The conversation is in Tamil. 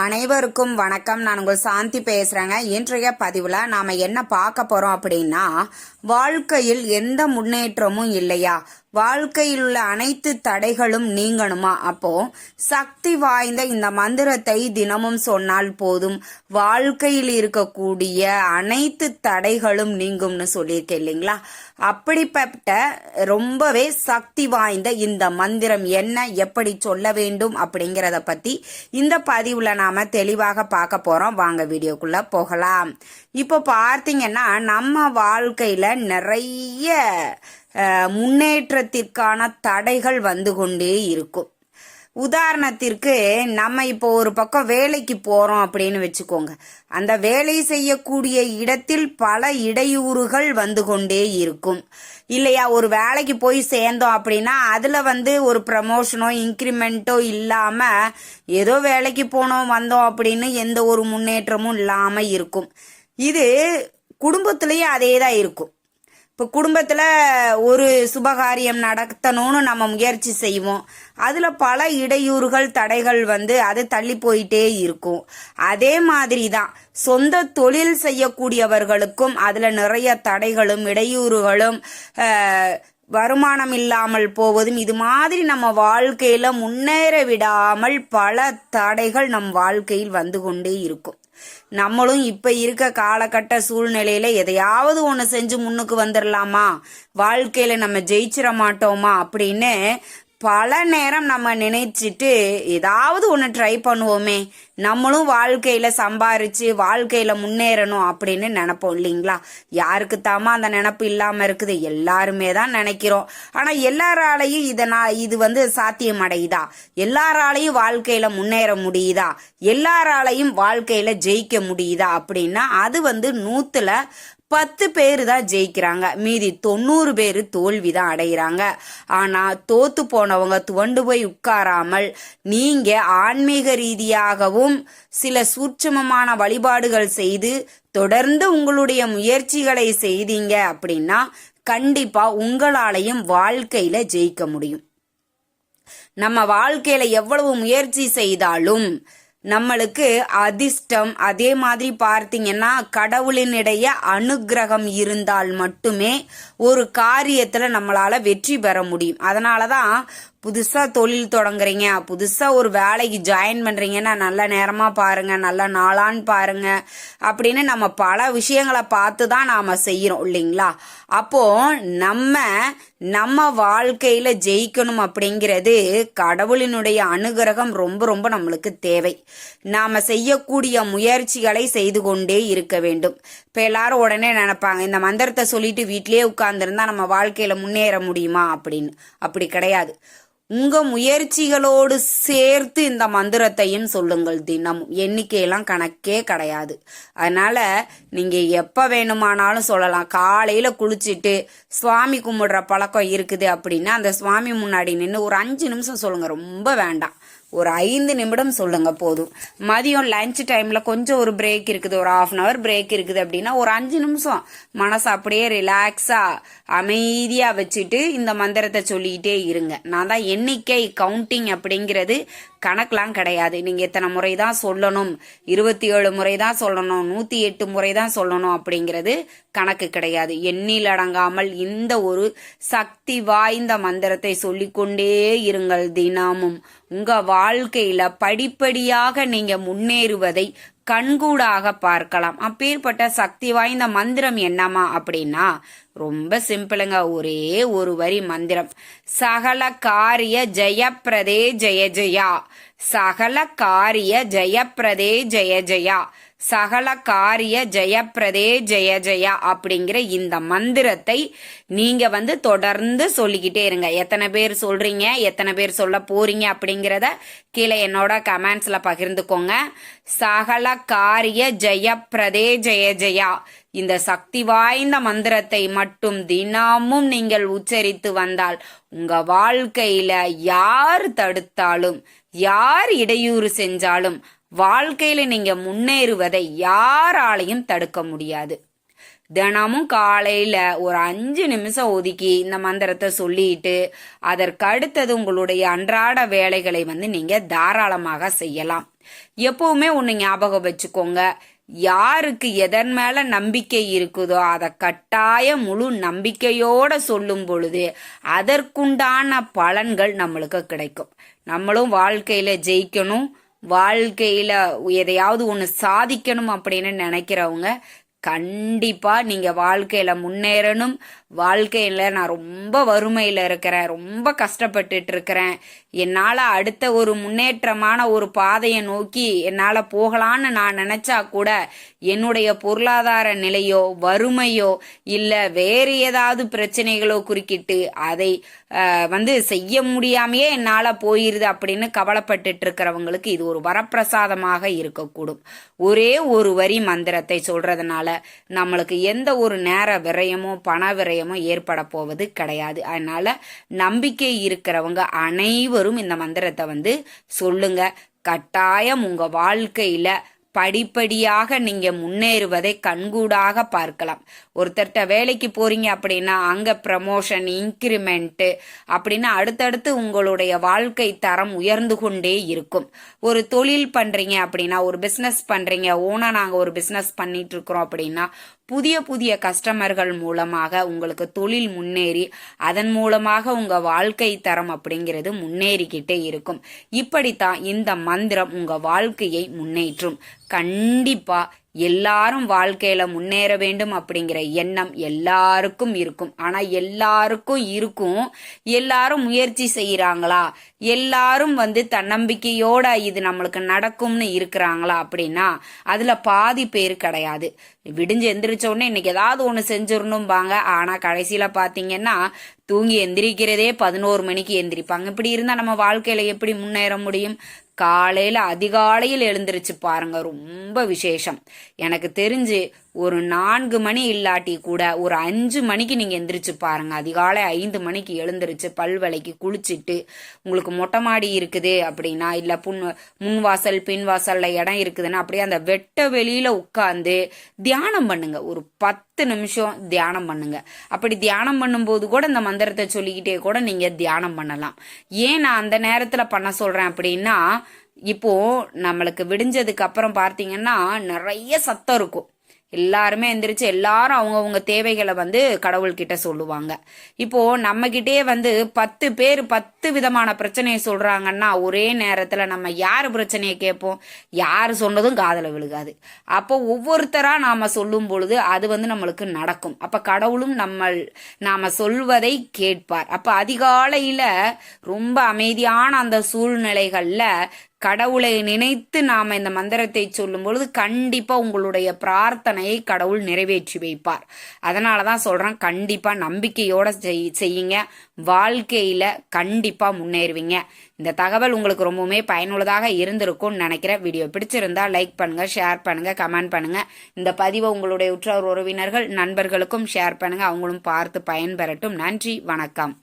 அனைவருக்கும் வணக்கம். நான் உங்கள் சாந்தி பேசுகிறேங்க இன்றைய பதிவில் நாம் என்ன பார்க்க போகிறோம் அப்படின்னா வாழ்க்கையில் எந்த முன்னேற்றமும் இல்லையா? வாழ்க்கையில் உள்ள அனைத்து தடைகளும் நீங்கணுமா? அப்போ சக்தி வாய்ந்த இந்த மந்திரத்தை தினமும் சொன்னால் போதும். வாழ்க்கையில் இருக்கக்கூடிய அனைத்து தடைகளும் நீங்கும்னு சொல்லியிருக்கேன் இல்லைங்களா? அப்படிப்பட்ட ரொம்பவே சக்தி வாய்ந்த இந்த மந்திரம் என்ன எப்படி சொல்ல வேண்டும் அப்படிங்கிறத பத்தி இந்த பதிவுல நாம தெளிவாக பார்க்க போறோம். வாங்க வீடியோக்குள்ள போகலாம். இப்போ பார்த்தீங்கன்னா நம்ம வாழ்க்கையில நிறைய முன்னேற்றத்திற்கான தடைகள் வந்து கொண்டே இருக்கும். உதாரணத்திற்கு நம்ம இப்போ ஒரு பக்கம் வேலைக்கு போறோம் அப்படின்னு வச்சுக்கோங்க. அந்த வேலை செய்யக்கூடிய இடத்தில் பல இடையூறுகள் வந்து கொண்டே இருக்கும். இல்லையா ஒரு வேலைக்கு போய் சேர்ந்தோம் அப்படின்னா அதுல வந்து ஒரு ப்ரமோஷனோ இன்க்ரிமெண்ட்டோ இல்லாம ஏதோ வேலைக்கு போனோம் வந்தோம் அப்படின்னு எந்த ஒரு முன்னேற்றமும் இல்லாம இருக்கும். இது குடும்பத்திலயும் அதே தான் இருக்கும். இப்போ குடும்பத்தில் ஒரு சுபகாரியம் நடத்தணும்னு நம்ம முயற்சி செய்வோம். அதில் பல இடையூறுகள் தடைகள் வந்து அது தள்ளி போயிட்டே இருக்கும். அதே மாதிரி தான் சொந்த தொழில் செய்யக்கூடியவர்களுக்கும் அதில் நிறைய தடைகளும் இடையூறுகளும் வருமானம் இல்லாமல் போவதும் இது மாதிரி நம்ம வாழ்க்கையில முன்னேற விடாமல் பல தடைகள் நம் வாழ்க்கையில் வந்து கொண்டே இருக்கும். நம்மளும் இப்ப இருக்க காலகட்ட சூழ்நிலையில எதையாவது ஒண்ணு செஞ்சு முன்னுக்கு வந்துடலாமா வாழ்க்கையில நம்ம ஜெயிச்சிட மாட்டோமா? அப்படின்னு பல நேரம் நம்ம நினைச்சிட்டு ஏதாவது ஒன்று ட்ரை பண்ணுவோமே. நம்மளும் வாழ்க்கையில சம்பாரிச்சு வாழ்க்கையில முன்னேறணும் அப்படின்னு நினைப்போம் இல்லைங்களா? யாருக்கு தாமா அந்த நினப்பு இல்லாம இருக்குது. எல்லாருமே தான் நினைக்கிறோம். ஆனா எல்லாராலையும் இதை நான் இது வந்து சாத்தியம் அடையுதா? எல்லாராலையும் வாழ்க்கையில முன்னேற முடியுதா? எல்லாராலையும் வாழ்க்கையில ஜெயிக்க முடியுதா? அப்படின்னா அது வந்து நூத்துல பத்து பேர் தான் ஜெயிக்கிறாங்க. மீதி தொண்ணூறு பேர் தோல்வி தான் அடைகிறாங்க. ஆனா தோத்து போனவங்க துவண்டு போய் உட்காராமல் நீங்க ஆன்மீக ரீதியாகவும் சில சூட்சமமான வழிபாடுகள் செய்து தொடர்ந்து உங்களுடைய முயற்சிகளை செய்தீங்க அப்படின்னா கண்டிப்பா உங்களாலையும் வாழ்க்கையில ஜெயிக்க முடியும். நம்ம வாழ்க்கையில எவ்வளவு முயற்சி செய்தாலும் நம்மளுக்கு அதிர்ஷ்டம். அதே மாதிரி பார்த்தீங்கன்னா கடவுளினுடைய அனுக்கிரகம் இருந்தால் மட்டுமே ஒரு காரியத்தில் நம்மளால் வெற்றி பெற முடியும். அதனாலதான் புதுசா தொழில் தொடங்குறீங்க புதுசா ஒரு வேலைக்கு ஜாயின் பண்றீங்கன்னா நல்ல நேரமா பாருங்க நல்ல நாளான்னு பாருங்க அப்படின்னு நம்ம பல விஷயங்களை பார்த்து தான் நாம செய்யறோம் இல்லைங்களா? அப்போ நம்ம நம்ம வாழ்க்கையில ஜெயிக்கணும் அப்படிங்கிறது கடவுளினுடைய அனுகிரகம் ரொம்ப ரொம்ப நம்மளுக்கு தேவை. நாம செய்யக்கூடிய முயற்சிகளை செய்து கொண்டே இருக்க வேண்டும். இப்ப எல்லாரும் உடனே நினைப்பாங்க இந்த மந்திரத்தை சொல்லிட்டு வீட்டிலேயே உட்கார்ந்துருந்தா நம்ம வாழ்க்கையில முன்னேற முடியுமா அப்படின்னு? அப்படி கிடையாது. உங்க முயற்சிகளோடு சேர்த்து இந்த மந்திரத்தையும் சொல்லுங்கள் தினமும். எண்ணிக்கையெல்லாம் கணக்கே கிடையாது. அதனால நீங்க எப்ப வேணுமானாலும் சொல்லலாம். காலையில குளிச்சுட்டு சுவாமி கும்பிடுற பழக்கம் இருக்குது அப்படின்னா அந்த சுவாமி முன்னாடி நின்று ஒரு அஞ்சு நிமிஷம் சொல்லுங்க. ரொம்ப வேண்டாம். ஒரு ஐந்து நிமிடம் சொல்லுங்க போதும். மதியம் லஞ்ச் டைம்ல கொஞ்சம் ஒரு பிரேக் இருக்குது ஒரு ஆஃப் அன் அவர் பிரேக் இருக்குது அப்படின்னா ஒரு அஞ்சு நிமிஷம். மனசை அப்படியே ரிலாக்ஸா அமைதியா வச்சுட்டு இந்த மந்திரத்தை சொல்லிக்கிட்டே இருங்க. நான் தான் எண்ணிக்கை கவுண்டிங் அப்படிங்கிறது கணக்கெலாம் கிடையாது. நீங்கள் எத்தனை முறை தான் சொல்லணும்? இருபத்தி ஏழு முறை தான் சொல்லணும். நூற்றி எட்டு முறை தான் சொல்லணும் அப்படிங்கிறது கணக்கு கிடையாது. எண்ணில் அடங்காமல் இந்த ஒரு சக்தி வாய்ந்த மந்திரத்தை சொல்லிக்கொண்டே இருங்கள் தினமும். உங்கள் வாழ்க்கையில் படிப்படியாக நீங்கள் முன்னேறுவதை கண்கூடாக பார்க்கலாம். அப்பேற்பட்ட சக்தி வாய்ந்த மந்திரம் என்னமா அப்படின்னா ரொம்ப சிம்பிளுங்க. ஒரே ஒரு வரி மந்திரம். சகல காரிய ஜெயப்பிரதே ஜெய ஜெயா. சகல காரிய ஜெயப்பிரதே ஜெய ஜெயா. சகல காரிய ஜெயப்பிரதே ஜெய ஜெயா அப்படிங்கிற இந்த மந்திரத்தை நீங்க வந்து தொடர்ந்து சொல்லிக்கிட்டே இருங்க. எத்தனை பேர் சொல்றீங்க எத்தனை பேர் சொல்ல போறீங்க அப்படிங்கிறத கீழே என்னோட கமெண்ட்ஸ்ல பகிர்ந்துக்கோங்க. சகல காரிய ஜெயப்பிரதே ஜெய ஜெயா. இந்த சக்தி வாய்ந்த மந்திரத்தை மட்டும் தினமும் நீங்கள் உச்சரித்து வந்தால் உங்க வாழ்க்கையில யார் தடுத்தாலும் யார் இடையூறு செஞ்சாலும் வாழ்க்கையில நீங்க முன்னேறுவதை யாராலையும் தடுக்க முடியாது. தினமும் காலையில ஒரு அஞ்சு நிமிஷம் ஒதுக்கி இந்த மந்திரத்தை சொல்லிட்டு அதற்கு அடுத்தது உங்களுடைய அன்றாட வேலைகளை வந்து நீங்க தாராளமாக செய்யலாம். எப்பவுமே ஒன்று ஞாபகம் வச்சுக்கோங்க. யாருக்கு எதன் மேல நம்பிக்கை இருக்குதோ அதை கட்டாய முழு நம்பிக்கையோட சொல்லும் பொழுது அதற்குண்டான பலன்கள் நம்மளுக்கு கிடைக்கும். நம்மளும் வாழ்க்கையில ஜெயிக்கணும். வாழ்க்கையில எதையாவது ஒன்று சாதிக்கணும் அப்படின்னு நினைக்கிறவங்க கண்டிப்பா நீங்க வாழ்க்கையில முன்னேறணும். வாழ்க்கையில நான் ரொம்ப வறுமையில இருக்கிறேன். ரொம்ப கஷ்டப்பட்டுட்டு இருக்கிறேன். என்னால அடுத்த ஒரு முன்னேற்றமான ஒரு பாதையை நோக்கி என்னால போகலான்னு நான் நினைச்சா கூட என்னுடைய பொருளாதார நிலையோ வறுமையோ இல்ல வேறு ஏதாவது பிரச்சனைகளோ குறுக்கிட்டு அதை வந்து செய்ய முடியாமையே என்னால போயிருது அப்படின்னு கவலைப்பட்டுட்டு இருக்கிறவங்களுக்கு இது ஒரு வரப்பிரசாதமாக இருக்கக்கூடும். ஒரே ஒரு வரி மந்திரத்தை சொல்றதுனால நம்மளுக்கு எந்த ஒரு நேர விரயமோ பண விரயமோ ஏற்பட போவது கிடையாது. அதனால நம்பிக்கை இருக்கிறவங்க அனைவரும் இந்த மந்திரத்தை வந்து சொல்லுங்க. கட்டாயம் உங்க வாழ்க்கையில படிப்படியாக நீங்க முன்னேறுவதை கண்கூடாக பார்க்கலாம். ஒருத்தர்கிட்ட வேலைக்கு போறீங்க அப்படின்னா அங்க ப்ரமோஷன் இன்க்ரிமெண்ட்டு அப்படின்னு அடுத்தடுத்து உங்களுடைய வாழ்க்கை தரம் உயர்ந்து கொண்டே இருக்கும். ஒரு தொழில் பண்றீங்க அப்படின்னா ஒரு பிசினஸ் பண்றீங்க ஓனா நாங்க ஒரு பிசினஸ் பண்ணிட்டு இருக்கிறோம் அப்படின்னா புதிய புதிய கஸ்டமர்கள் மூலமாக உங்களுக்கு தொழில் முன்னேறி அதன் மூலமாக உங்க வாழ்க்கை தரம் அப்படிங்கிறது முன்னேறிக்கிட்டே இருக்கும். இப்படித்தான் இந்த மந்திரம் உங்க வாழ்க்கையை முன்னேற்றும். கண்டிப்பா எல்லாரும் வாழ்க்கையில முன்னேற வேண்டும் அப்படிங்கிற எண்ணம் எல்லாருக்கும் இருக்கும். ஆனா எல்லாருக்கும் இருக்கும். எல்லாரும் முயற்சி செய்யறாங்களா எல்லாரும் வந்து தன்னம்பிக்கையோட இது நம்மளுக்கு நடக்கும்னு இருக்கிறாங்களா அப்படின்னா அதுல பாதி பேர் கிடையாது. விடிஞ்சு எந்திரிச்ச உடனே இன்னைக்கு ஏதாவது ஒண்ணு செஞ்சிடணும்பாங்க. ஆனா கடைசியில பாத்தீங்கன்னா தூங்கி எந்திரிக்கிறதே பதினோரு மணிக்கு எந்திரிப்பாங்க. இப்படி இருந்தா நம்ம வாழ்க்கையில எப்படி முன்னேற முடியும்? காலையில அதிகாலையில் எழுந்திருச்சு பாருங்க ரொம்ப விசேஷம். எனக்கு தெரிஞ்சு ஒரு நான்கு மணி இல்லாட்டி கூட ஒரு அஞ்சு மணிக்கு நீங்கள் எந்திரிச்சு பாருங்க. அதிகாலை ஐந்து மணிக்கு எழுந்திரிச்சு பல்வலைக்கு குளிச்சுட்டு உங்களுக்கு மொட்டை மாடி இருக்குது அப்படின்னா இல்லை புன் முன் வாசல் பின் வாசல்ல இடம் இருக்குதுன்னா அப்படியே அந்த வெட்ட வெளியில உட்காந்து தியானம் பண்ணுங்க. ஒரு பத்து நிமிஷம் தியானம் பண்ணுங்க. அப்படி தியானம் பண்ணும்போது கூட இந்த மந்திரத்தை சொல்லிக்கிட்டே கூட நீங்க தியானம் பண்ணலாம். ஏன் நான் அந்த நேரத்துல பண்ண சொல்றேன் அப்படின்னா இப்போ நம்மளுக்கு விடிஞ்சதுக்கு அப்புறம் பார்த்தீங்கன்னா நிறைய சத்தம் இருக்கும். எல்லாருமே எந்திரிச்சு எல்லாரும் அவங்கவுங்க தேவைகளை வந்து கடவுள்கிட்ட சொல்லுவாங்க. இப்போ நம்ம கிட்டே வந்து பத்து பேர் பத்து விதமான பிரச்சனையை சொல்றாங்கன்னா ஒரே நேரத்துல நம்ம யார் பிரச்சனையை கேட்போம்? யார் சொன்னதும் காதல விழுகாது. அப்போ ஒவ்வொருத்தரா நாம சொல்லும் பொழுது அது வந்து நம்மளுக்கு நடக்கும். அப்ப கடவுளும் நம்ம நாம சொல்வதை கேட்பார். அப்ப அதிகாலையில ரொம்ப அமைதியான அந்த சூழ்நிலைகள்ல கடவுளை நினைத்து நாம் இந்த மந்திரத்தை சொல்லும் பொழுது கண்டிப்பாக உங்களுடைய பிரார்த்தனையை கடவுள் நிறைவேற்றி வைப்பார். அதனால தான் சொல்கிறேன் கண்டிப்பாக நம்பிக்கையோட செய்- செய்யுங்க. வாழ்க்கையில் கண்டிப்பாக முன்னேறுவீங்க. இந்த தகவல் உங்களுக்கு ரொம்பவுமே பயனுள்ளதாக இருந்திருக்கும்னு நினைக்கிறேன். வீடியோ பிடிச்சிருந்தா லைக் பண்ணுங்கள் ஷேர் பண்ணுங்கள் கமெண்ட் பண்ணுங்கள் இந்த பதிவை உங்களுடைய உற்றார் உறவினர்கள் நண்பர்களுக்கும் ஷேர் பண்ணுங்கள் அவங்களும் பார்த்து பயன்பெறட்டும். நன்றி வணக்கம்.